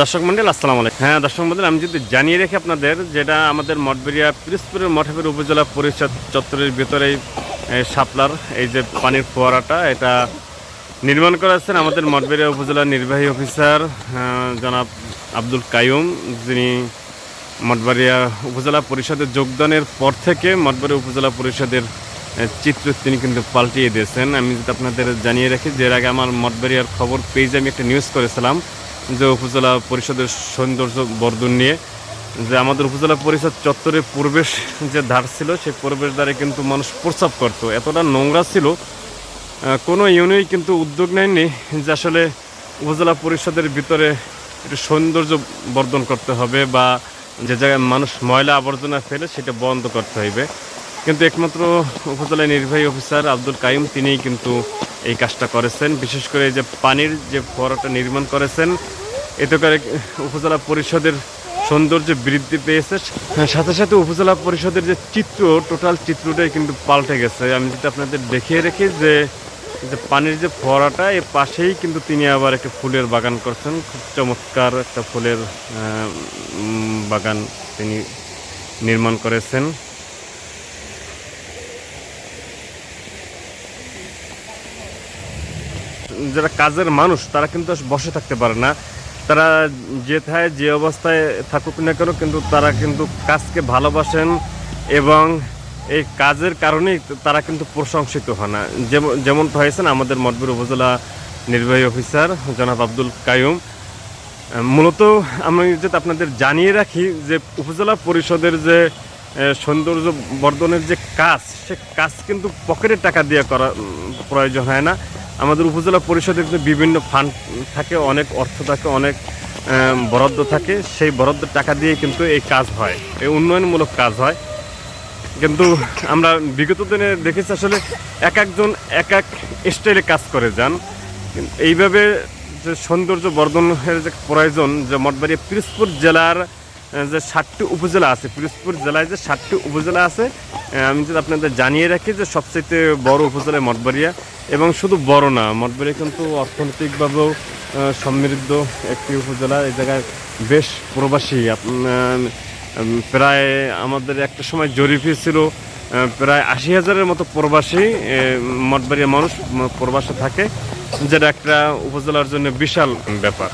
দর্শক মন্ডল, আসসালামু আলাইকুম। হ্যাঁ দর্শক মন্ডল, আমি যদি জানিয়ে রাখি আপনাদের, যেটা আমাদের মঠবেরিয়া, পিরোজপুরের মঠবের উপজেলা পরিষদ চত্বরের ভেতরেই এই শাপলার, এই যে পানির ফোয়ারাটা, এটা নির্মাণ করেছেন আমাদের মঠবেরিয়া উপজেলা নির্বাহী অফিসার জনাব আব্দুল কায়ুম যিনি মঠবাড়িয়া উপজেলা পরিষদের যোগদানের পর থেকে মঠবাড়িয়া উপজেলা পরিষদের চিত্র তিনি কিন্তু পাল্টিয়ে দিয়েছেন। আমি যদি আপনাদের জানিয়ে রাখি, যে আগে আমার মঠবাড়িয়ার খবর পেজে আমি একটা নিউজ করেছিলাম। যে উপজেলা পরিষদের সৌন্দর্য বর্ধন নিয়ে, যে আমাদের উপজেলা পরিষদ চত্বরে প্রবেশ যে ধার ছিল, সেই প্রবেশ দ্বারে কিন্তু মানুষ প্রস্রাব করতো। এতটা নোংরা ছিল। কোনো ইউনিয়ন কিন্তু উদ্যোগ নেয়নি যে আসলে উপজেলা পরিষদের ভিতরে একটু সৌন্দর্য বর্ধন করতে হবে বা যে জায়গায় মানুষ ময়লা আবর্জনা ফেলে সেটা বন্ধ করতে হইবে। কিন্তু একমাত্র উপজেলা নির্বাহী অফিসার আব্দুল কাইম তিনিই কিন্তু এই কাজটা করেছেন। বিশেষ করে যে পানির যে ফোয়ারাটা নির্মাণ করেছেন, এতে করে উপজেলা পরিষদের সৌন্দর্য বৃদ্ধি পেয়েছে। সাথে সাথে উপজেলা পরিষদের যে চিত্র, টোটাল চিত্রটাই কিন্তু পাল্টে গেছে। আমি যদি আপনাদের দেখিয়ে রেখি যে যে পানির যে ফোয়ারাটা এর পাশেই কিন্তু তিনি আবার একটা ফুলের বাগান করছেন। খুব চমৎকার একটা ফুলের বাগান তিনি নির্মাণ করেছেন। যারা কাজের মানুষ, তারা কিন্তু বসে থাকতে পারে না। তারা যেথায় যে অবস্থায় থাকুক না কেন, কিন্তু তারা কিন্তু কাজকে ভালোবাসেন এবং এই কাজের কারণেই তারা কিন্তু প্রশংসিত হয় না যেমন যেমনটা হয়েছেন আমাদের মঠবুর উপজেলা নির্বাহী অফিসার জনাব আব্দুল কায়ুম মূলত আমি যদি আপনাদের জানিয়ে রাখি যে উপজেলা পরিষদের যে সৌন্দর্য বর্ধনের যে কাজ, সে কাজ কিন্তু পকেটের টাকা দিয়ে করা প্রয়োজন হয় না। আমাদের উপজেলা পরিষদের কিন্তু বিভিন্ন ফান্ড থাকে, অনেক অর্থ থাকে, অনেক বরাদ্দ থাকে, সেই বরাদ্দ টাকা দিয়ে কিন্তু এই কাজ হয়, এই উন্নয়নমূলক কাজ হয়। কিন্তু আমরা বিগত দিনে দেখেছি আসলে এক একজন, এক এক স্টাইলে কাজ করে যান এইভাবে যে সৌন্দর্য বর্ধনের যে প্রয়োজন, যে মঠবাড়িয়া পিরোজপুর জেলার যে ষাটটি উপজেলা আছে, পিরোজপুর জেলায় যে ষাটটি উপজেলা আছে আমি যদি আপনাদের জানিয়ে রাখি যে সবচেয়ে বড় উপজেলা মঠবাড়িয়া এবং শুধু বড় না, মঠবাড়িয়া কিন্তু অর্থনৈতিকভাবেও সমৃদ্ধ একটি উপজেলা। এই জায়গায় বেশ প্রবাসী। প্রায় আমাদের একটা সময় জরিপে ছিল প্রায় আশি হাজারের মতো প্রবাসী মঠবাড়িয়া মানুষ প্রবাসে থাকে, যেটা একটা উপজেলার জন্য বিশাল ব্যাপার।